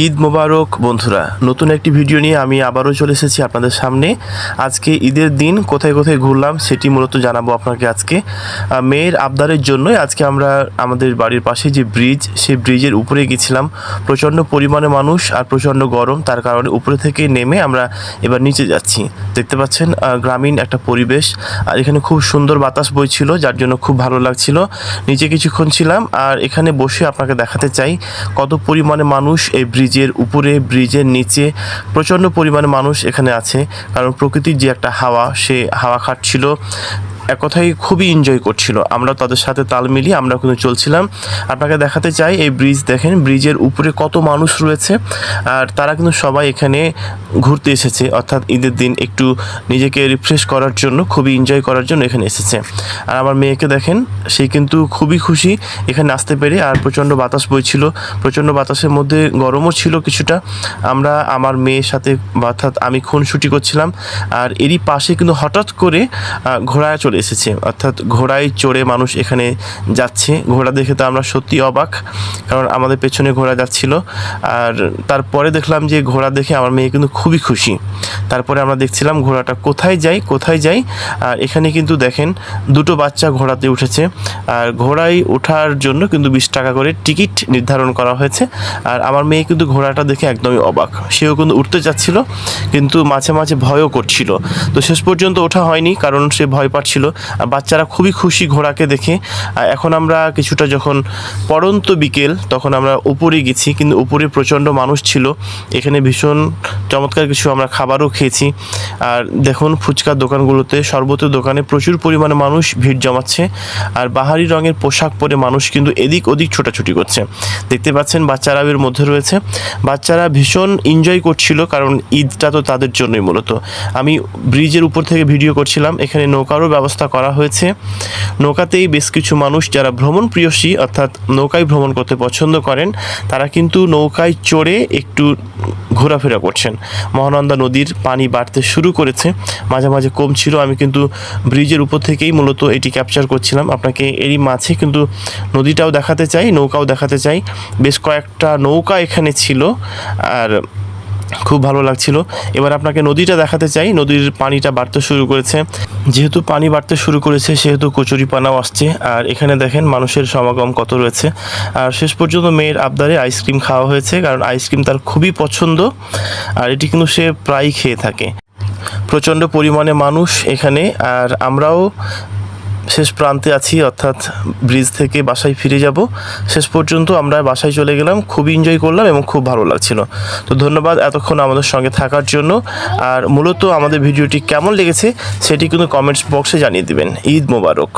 ঈদ মোবারক, বন্ধুরা। নতুন একটি ভিডিও নিয়ে আমি আবারও চলে এসেছি আপনাদের সামনে। আজকে ঈদের দিন, কোথায় কোথায় ঘুরলাম সেটি মূলত জানাব আপনাকে আজকে। মেয়ের আবদারের জন্যই আজকে আমরা আমাদের বাড়ির পাশে যে ব্রিজ, সেই ব্রিজের উপরে গেছিলাম। প্রচণ্ড পরিমাণে মানুষ আর প্রচণ্ড গরম, তার কারণে উপরে থেকে নেমে আমরা এবার নিচে যাচ্ছি। দেখতে পাচ্ছেন গ্রামীণ একটা পরিবেশ। আর এখানে খুব সুন্দর বাতাস বইছিল, যার জন্য খুব ভালো লাগছিল। নিচে কিছুক্ষণ ছিলাম, আর এখানে বসে আপনাকে দেখাতে চাই কত পরিমাণে মানুষ এই ব্রিজের উপরে, ব্রিজের নিচে। প্রচণ্ড পরিমাণে মানুষ এখানে আছে, কারণ প্রকৃতির যে একটা হাওয়া, সে হাওয়া খাচ্ছিল এক কথায় খুবই এনজয় করছিল। আমরা তাদের সাথে তাল মিলিয়ে আমরা কিন্তু চলছিলাম। আপনাকে দেখাতে চাই এই ব্রিজ দেখেন ব্রিজের উপরে কত মানুষ রয়েছে। আর তারা কিন্তু সবাই এখানে ঘুরতে এসেছে। অর্থাৎ ঈদের দিন একটু নিজেকে রিফ্রেশ করার জন্য, খুবই এনজয় করার জন্য এখানে এসেছে। আর আমার মেয়েকে দেখেন, সে কিন্তু খুবই খুশি এখানে আসতে পেরে। আর প্রচণ্ড বাতাস বইছিল। প্রচণ্ড বাতাসের মধ্যে গরমও ছিল কিছুটা। আমরা আমার মেয়ের সাথে, অর্থাৎ আমি খুনসুটি করছিলাম। আর এরই পাশে কিন্তু হঠাৎ করে ঘোড়ায় এসেছে। অর্থাৎ ঘোড়ায় চড়ে মানুষ এখানে যাচ্ছে। ঘোড়া দেখে তো আমরা সত্যি অবাক, কারণ আমাদের পেছনে ঘোড়া যাচ্ছিল। আর তারপরে দেখলাম যে ঘোড়া দেখে আমার মেয়ে কিন্তু খুবই খুশি। তারপরে আমরা দেখছিলাম ঘোড়াটা কোথায় যাই কোথায় যাই আর এখানে কিন্তু দেখেন দুটো বাচ্চা ঘোড়াতে উঠেছে। আর ঘোড়ায় ওঠার জন্য কিন্তু বিশ টাকা করে টিকিট নির্ধারণ করা হয়েছে। আর আমার মেয়ে কিন্তু ঘোড়াটা দেখে একদমই অবাক। সেও কিন্তু উঠতে যাচ্ছিল, কিন্তু মাঝে মাঝে ভয়ও করছিল। তো শেষ পর্যন্ত ওঠা হয়নি, কারণ সে ভয় পাচ্ছিল আর বাচ্চারা খুবই খুশি ঘোড়াকে দেখে। এখন আমরা কিছুটা যখন পড়ন্ত বিকেল, তখন আমরা উপরে গেছি, কিন্তু উপরে প্রচণ্ড মানুষ ছিল। এখানে ভীষণ চমৎকার কিছু আমরা খাবারও খেয়েছি। আর দেখুন, ফুচকার দোকানগুলোতে শরবতের দোকানে প্রচুর পরিমাণে মানুষ ভিড় জমাচ্ছে। আর বাহারি রঙের পোশাক পরে মানুষ কিন্তু এদিক ওদিক ছোটাছুটি করছে। দেখতে পাচ্ছেন, বাচ্চারা এর মধ্যে রয়েছে। বাচ্চারা ভীষণ এনজয় করছিল, কারণ ঈদটা তো তাদের জন্যই মূলত। আমি ব্রিজের উপর থেকে ভিডিও করছিলাম। এখানে নৌকারও ব্যবস্থা করা হয়েছে। নৌকাতেই বেশ কিছু মানুষ যারা ভ্রমণ প্রিয়সী অর্থাৎ নৌকায় ভ্রমণ করতে পছন্দ করেন, তারা কিন্তু নৌকায় চড়ে একটু ঘোরাফেরা করছেন। মহানন্দা নদীর পানি বাড়তে শুরু করেছে। মাঝে মাঝে কম ছিল, আমি কিন্তু ব্রিজের উপর থেকেই মূলত এটি ক্যাপচার করছিলাম। আপনাকে এরই মাঝে কিন্তু নদীটাও দেখাতে চাই, নৌকাও দেখাতে চাই। বেশ কয়েকটা নৌকা এখানে ছিল, আর খুব ভালো লাগছিল। এবার আপনাকে নদীটা দেখাতে চাই। নদীর পানিটা বাড়তে শুরু করেছে। যেহেতু পানি বাড়তে শুরু করেছে, সেহেতু কচুরি পানাও আসছে। আর এখানে দেখেন মানুষের সমাগম কত রয়েছে। আর শেষ পর্যন্ত মেয়ের আবদারে আইসক্রিম খাওয়া হয়েছে, কারণ আইসক্রিম তার খুবই পছন্দ। আর এটি কিন্তু সে প্রায় খেয়ে থাকে। প্রচণ্ড পরিমাণে মানুষ এখানে। আর আমরাও শেষ প্রান্তে আছি, অর্থাৎ ব্রিজ থেকে বাসায় ফিরে যাব। শেষ পর্যন্ত আমরা বাসায় চলে গেলাম খুব এনজয় করলাম এবং খুব ভালো লাগছিল। তো ধন্যবাদ এতক্ষণ আমাদের সঙ্গে থাকার জন্য। আর মূলত আমাদের ভিডিওটি কেমন লেগেছে, সেটি কিন্তু কমেন্টস বক্সে জানিয়ে দিবেন। ঈদ মোবারক।